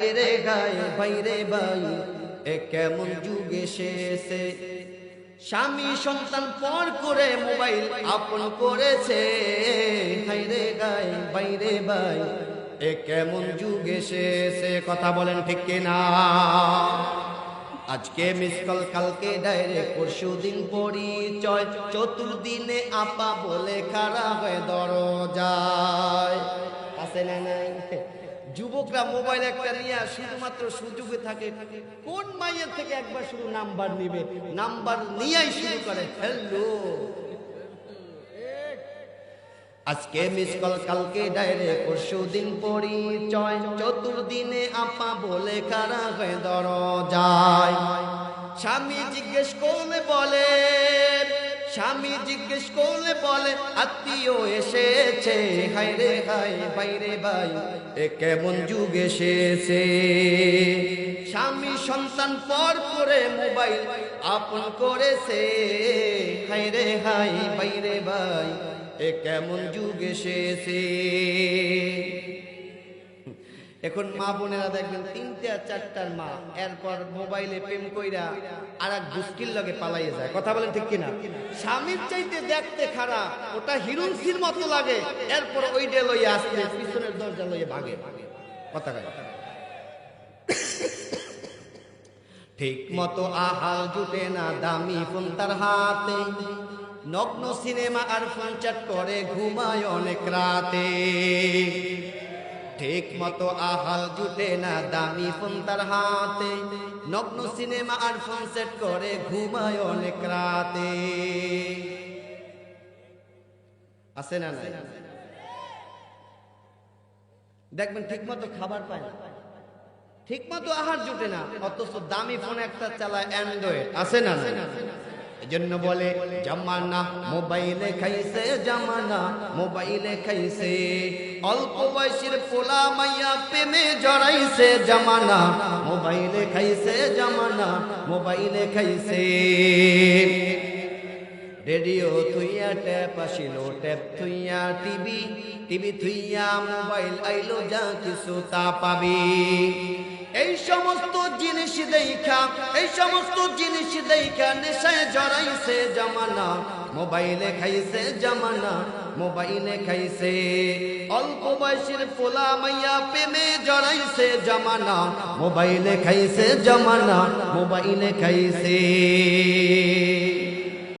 রে গাই বাইরে বাই। এ কেমন যুগ এসেছে? স্বামী সন্তান পর করে মোবাইল আপন করেছে। হাইরে গাই বাইরে বাই। এ কেমন যুগ এসেছে? কথা বলেন ঠিক কিনা? আজকে মিস কল কালকে ডাইরেক্ট পরশু দিন পরিচয়। চতুর্দিনে আপা বলে খারাপ দরজায়। আছে না নাই? যুবকরা মোবাইল একটা নিয়ে শুধুমাত্র সুযোগে থাকে। কোন মাইয়ের থেকে একবার শুধু নাম্বার নিবে? নাম্বার নিয়েই শুরু করে। হ্যালো। আজকে মিস কল কালকে ডাইরেক্ট পরশু দিন পরিচয়। চতুর্দিনে আপা বলে খারা হয়ে দরজায়? স্বামী জিজ্ঞেস করলে বলে স্বামী জিজ্ঞেস করলে বলে, আত্মীয় এসেছে? হাই রে হাই বাইরে ভাই, এ কেমন যুগ এসেছে? স্বামী সন্তান পর করে মোবাইল আপন করেছে। হাই রে হাই বাইরে ভাই, এ কেমন যুগ এসেছে? এখন মা বোনেরা দেখবেন তিনটে চারটার মা, এরপর মোবাইলে প্রেম কইরা আর এক দুষ্কির লগে পালাইয়ে যায়। কথা বলেন ঠিক কিনা? স্বামীর চাইতে দেখতে খারাপ, ওটা হিরুনসির মতো লাগে। এরপর ওইটা লইয়া আসলে পিছনের দরজা লইয়া ভাগে। কথা কয়? ঠিক মতো আহাল জুটে না দামি ফোন তার হাতে। নগ্ন সিনেমা আর ফোন চ্যাট করে, ঘুমায় অনেক রাতে। ঠিক মতো আহাল জুটে না, দামি ফোন তার হাতে। নগ্ন সিনেমা আর ফোন সেট করে ঘুমায় অনেক রাতে। আছে না নাই? দেখবেন ঠিক মতো খাবার পায় না। ঠিক মতো আহার জুটে না, অথচ দামি ফোন একটা চালায় অ্যান্ড্রয়েড আছে না নাই? এজন্য বলে, জামানা, মোবাইলে খাইছে জামানা, মোবাইলে খাইছে। অল্প বয়সের পোলা মাইয়া প্রেমে জড়াইছে জামানা, মোবাইলে খাইছে জামানা, মোবাইলে খাইছে। রেডিও থুইয়া ট্যাপ আসিল, ট্যাপ থুইয়া টিভি টিভি থুইয়া মোবাইল আইলো, যা কিছু তা পাবি। এই সমস্ত জিনিস দেখা, এই সমস্ত জিনিস দেখা নেশায় জড়াইছে জামানা, মোবাইলে খাইছে জামানা, মোবাইলে খাইছে। অল্প বয়সের পোলা মাইয়া প্রেমে জড়াইছে জামানা, মোবাইলে খাইছে জামানা, মোবাইলে খাইছে।